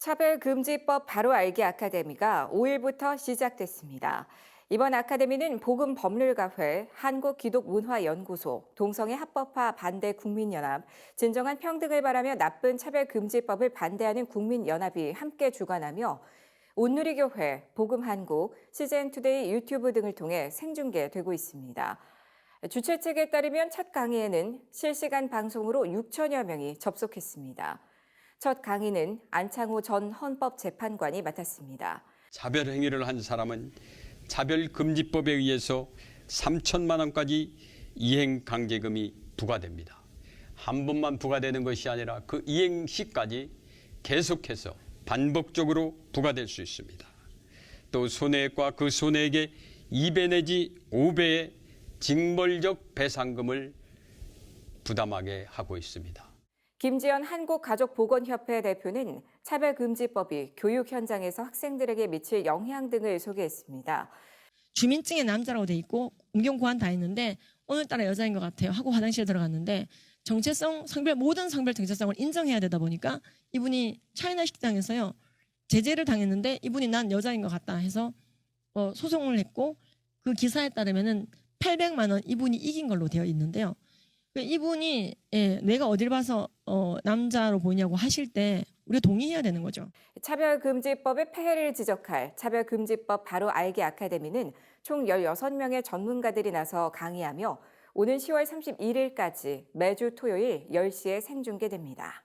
차별금지법 바로 알기 아카데미가 5일부터 시작됐습니다. 이번 아카데미는 보금법률가회, 한국기독문화연구소, 동성애 합법화 반대 국민연합, 진정한 평등을 바라며 나쁜 차별금지법을 반대하는 국민연합이 함께 주관하며 온누리교회, 복음한국, 시즌투데이 유튜브 등을 통해 생중계되고 있습니다. 주최 측에 따르면 첫 강의에는 실시간 방송으로 6천여 명이 접속했습니다. 첫 강의는 안창호 전 헌법재판관이 맡았습니다. 차별 행위를 한 사람은 차별금지법에 의해서 3천만 원까지 이행 강제금이 부과됩니다. 한 번만 부과되는 것이 아니라 그 이행 시까지 계속해서 반복적으로 부과될 수 있습니다. 또 손해액과 그 손해액의 2배 내지 5배의 징벌적 배상금을 부담하게 하고 있습니다. 김지연 한국가족보건협회 대표는 차별금지법이 교육 현장에서 학생들에게 미칠 영향 등을 소개했습니다. 주민증에 남자라고 돼 있고 음경 고안 다 했는데 오늘따라 여자인 것 같아요 하고 화장실에 들어갔는데 정체성 성별 모든 성별 정체성을 인정해야 되다 보니까 이분이 차이나 식당에서요 제재를 당했는데 이분이 난 여자인 것 같다 해서 어, 소송을 했고 그 기사에 따르면은 800만 원 이분이 이긴 걸로 되어 있는데요. 그 이분이 예, 내가 어딜 봐서 어, 남자로 보이냐고 하실 때 우리가 동의해야 되는 거죠. 차별금지법의 폐해를 지적할 차별금지법 바로 알기 아카데미는 총 16명의 전문가들이 나서 강의하며 오는 10월 31일까지 매주 토요일 10시에 생중계됩니다.